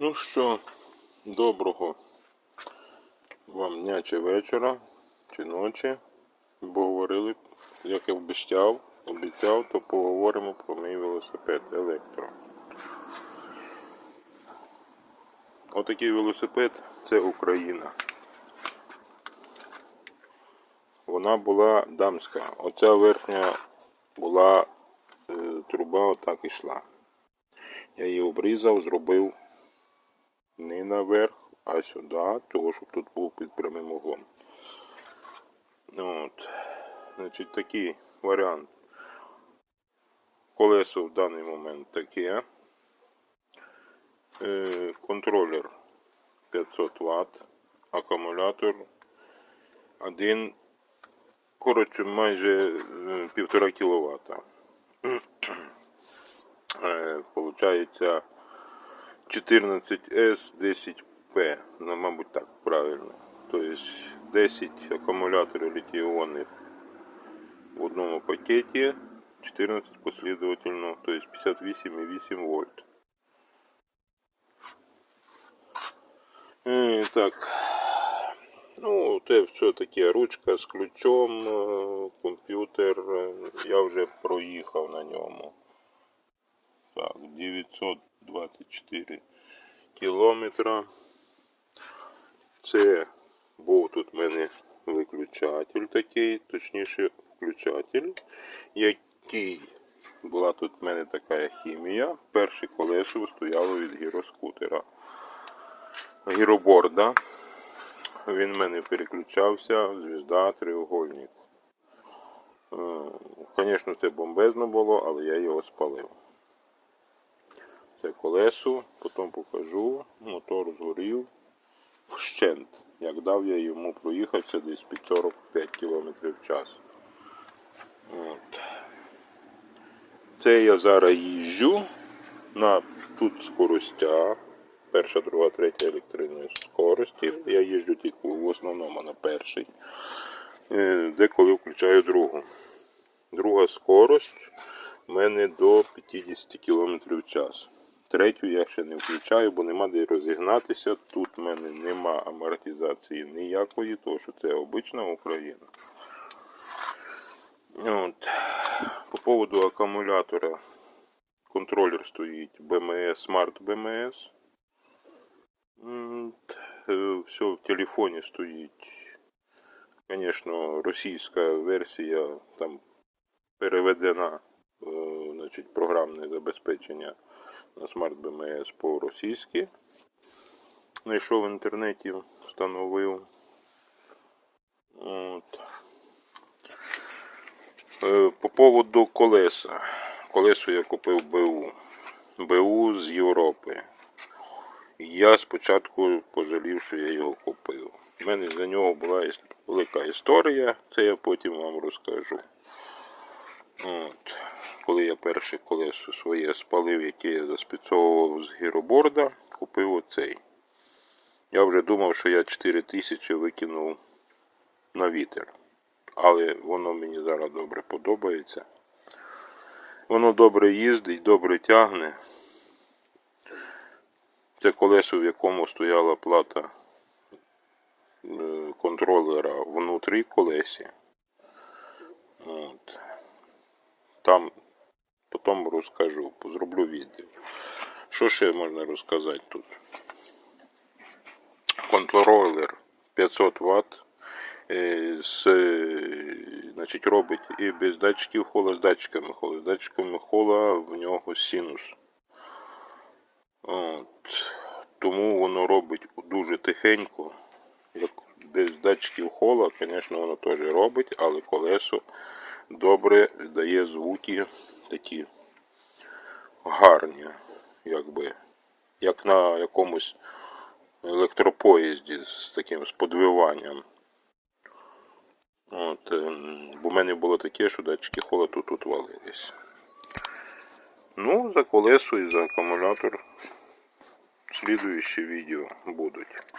Ну що, доброго вам дня чи вечора, чи ночі. Бо говорили, як я обіцяв, обіцяв, то поговоримо про мій велосипед електро. Отакий велосипед це Україна. Вона була дамська. Оця верхня була е, труба отак ішла. Я її обрізав, зробив не наверх, а сюди, того, щоб тут був під прямим углом. От. Значить, такий варіант. Колесо в даний момент таке. Е, контролер 500 Вт, акумулятор 1, коротше, майже е, півтора кВт. Е, Получається 14S 10P, ну, мабуть так правильно. Тобто 10 акумуляторів літій-іонних в одному пакеті, 14 последовательно, тобто 58,8 вольт. Е, Так, ну, це все таке ручка з ключом, е, комп'ютер, е, я вже проїхав на ньому. Так, 924 кілометра. Це був тут в мене виключатель такий, точніше включатель, який була тут в мене така хімія. Перше колесо стояло від гіроскутера. Гіроборда. Він в мене переключався, звізда, треугольник. Звісно, це бомбезно було, але я його спалив. Це колесо, потім покажу. Мотор згорів вщент. Як дав я йому проїхався десь під 45 км в час. От. Це я зараз їжджу на тут скоростя. Перша, друга, третя електричної скорості. Я їжджу тільки в основному на перший. Е, Деколи включаю другу. Друга скорость у мене до 50 км в час. Третю я ще не включаю, бо нема де розігнатися. Тут в мене нема амортизації ніякої, тому що це обична Україна. От. По поводу акумулятора контролер стоїть BMS, Smart BMS. Е, Все в телефоні стоїть. Звісно, російська версія там переведена, е, значить, програмне забезпечення на Smart BMS по-російськи. Знайшов в інтернеті, встановив. От. Е, По поводу колеса. Колесо я купив БУ. БУ з Європи. Я спочатку пожалів, що я його купив. У мене за нього була велика історія, це я потім вам розкажу. От. Коли я перше колесо своє спалив, яке я заспецовував з гіроборда, купив оцей. Я вже думав, що я 4 тисячі викинув на вітер. Але воно мені зараз добре подобається. Воно добре їздить, добре тягне. Це колесо, в якому стояла плата е, контролера внутрі колесі. От. Там потім розкажу, зроблю відео. Що ще можна розказати тут? Контролер 500 Вт. З, е, значить, робить і без датчиків хола з датчиками хола. З датчиками хола в нього синус. От. Тому воно робить дуже тихенько. Як без датчиків хола, звісно, воно теж робить, але колесо добре дає звуки такі гарні, якби, як на якомусь електропоїзді з таким з подвиванням. От, ем, бо в мене було таке, що датчики хола тут тут валились. Ну, за колесо і за акумулятор слідуючі відео будуть.